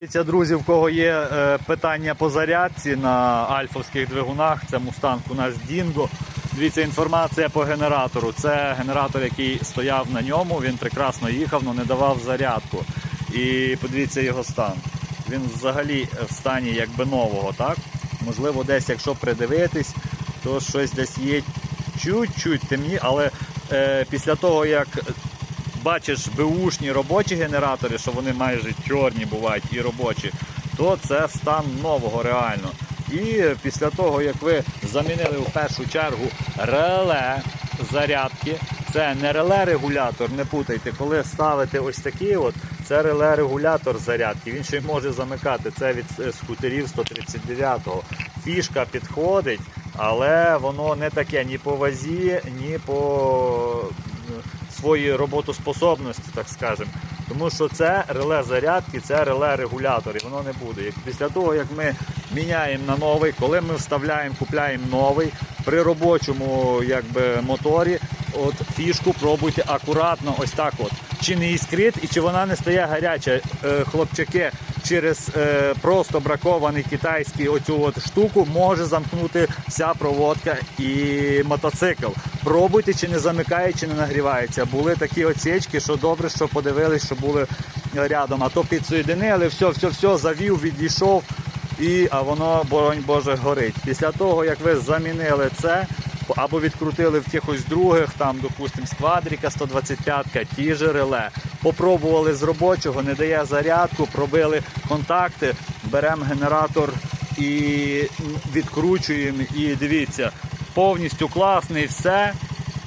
Дивіться, друзі, в кого є е, питання по зарядці на альфовських двигунах, це мустанг у нас Дінго. Дивіться, інформація по генератору. Це генератор, який стояв на ньому, він прекрасно їхав, але не давав зарядку. І подивіться його стан. Він взагалі в стані якби нового, так? Можливо, десь, якщо придивитись, то щось десь є чуть-чуть темні, але е, після того, як бачиш беушні робочі генератори, що вони майже чорні бувають і робочі, то це стан нового реально. І після того, як ви замінили в першу чергу реле зарядки, це не реле-регулятор, не путайте, коли ставите ось такий от, це реле-регулятор зарядки, він ще й може замикати. Це від е, скутерів 139-го. Фішка підходить, але воно не таке ні по вазі, ні по своїй роботоспособності, так скажемо. Тому що це реле зарядки, це реле регулятор, і воно не буде. Як після того, як ми міняємо на новий, коли ми вставляємо, купляємо новий при робочому якби, моторі, от фішку пробуйте акуратно, ось так от. Чи не іскрит і чи вона не стає гаряча. Е, хлопчаки через е, просто бракований китайський оцю от штуку може замкнути вся проводка і мотоцикл. Пробуйте, чи не замикає, чи не нагрівається. Були такі оцічки, що добре, що подивились, що були рядом. А то підсоєдинили, все, все, все, завів, відійшов. І, а воно, боронь Боже, горить. Після того, як ви замінили це, або відкрутили в якихось других, там, допустимо, з квадріка 125-ка, ті ж реле. Попробували з робочого, не дає зарядку, пробили контакти, беремо генератор і відкручуємо. І дивіться, повністю класний все.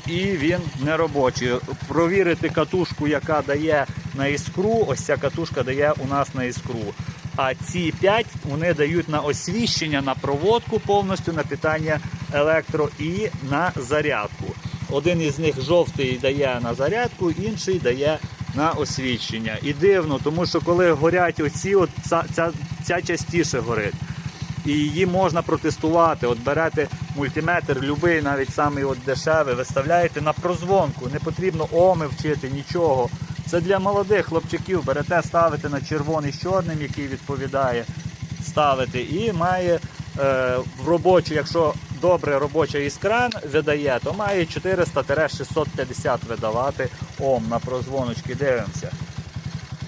І він не робочий. Провірити катушку, яка дає на іскру. Ось ця катушка дає у нас на іскру. А ці 5 вони дають на освіщення, на проводку повністю, на питання електро і на зарядку. Один із них жовтий дає на зарядку, інший дає на освіщення. І дивно, тому що коли горять оці, от ця, ця, ця частіше горить. І її можна протестувати. От берете мультиметр, любий, навіть самий от дешевий, виставляєте на прозвонку. Не потрібно оми вчити, нічого. Це для молодих хлопчиків. Берете, ставите на червоний з чорним, який відповідає, ставите, і має е, в робочу, якщо добре робоча іскра видає, то має 400-650 видавати ом на прозвоночки. Дивимося.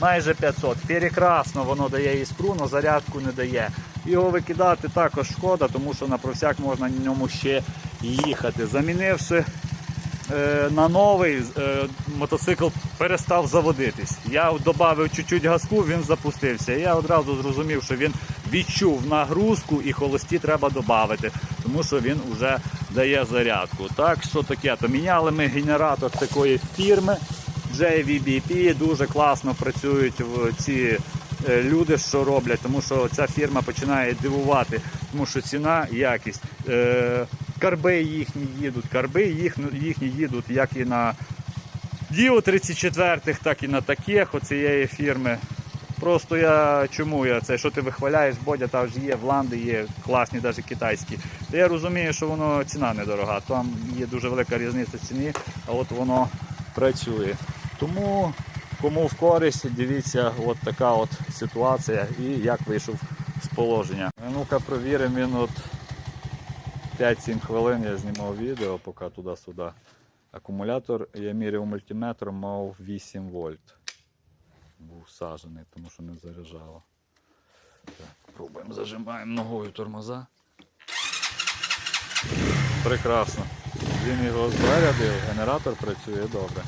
Майже 500. Прекрасно воно дає іскру, але зарядку не дає. Його викидати також шкода, тому що на провсяк можна на ньому ще їхати. Замінивши на новий, е, мотоцикл перестав заводитись. Я додав чуть-чуть газку, він запустився. Я одразу зрозумів, що він відчув нагрузку і холості треба додати, тому що він вже дає зарядку. Так що таке, то міняли ми генератор такої фірми. JVBP дуже класно працюють в ці е, люди, що роблять, тому що ця фірма починає дивувати, тому що ціна, якість. Е, Карби їхні їдуть, карби їх, їхні їдуть як і на Діо 34-х, так і на таких оцієї фірми. Просто я чому я це, що ти вихваляєш, Бодя, там ж є, вланди є класні, навіть китайські. Та я розумію, що воно ціна недорога. Там є дуже велика різниця в ціні, а от воно працює. Тому кому в користь, дивіться, от така от ситуація і як вийшов з положення. Ну-ка провіримо, він от 5-7 хвилин я знімав відео, поки туди-сюди. Акумулятор я міряв мультиметром, мав 8 вольт. Був сажений, тому що не заряджало. Так, пробуємо, зажимаємо ногою тормоза. Прекрасно. Він його зарядив, генератор працює добре.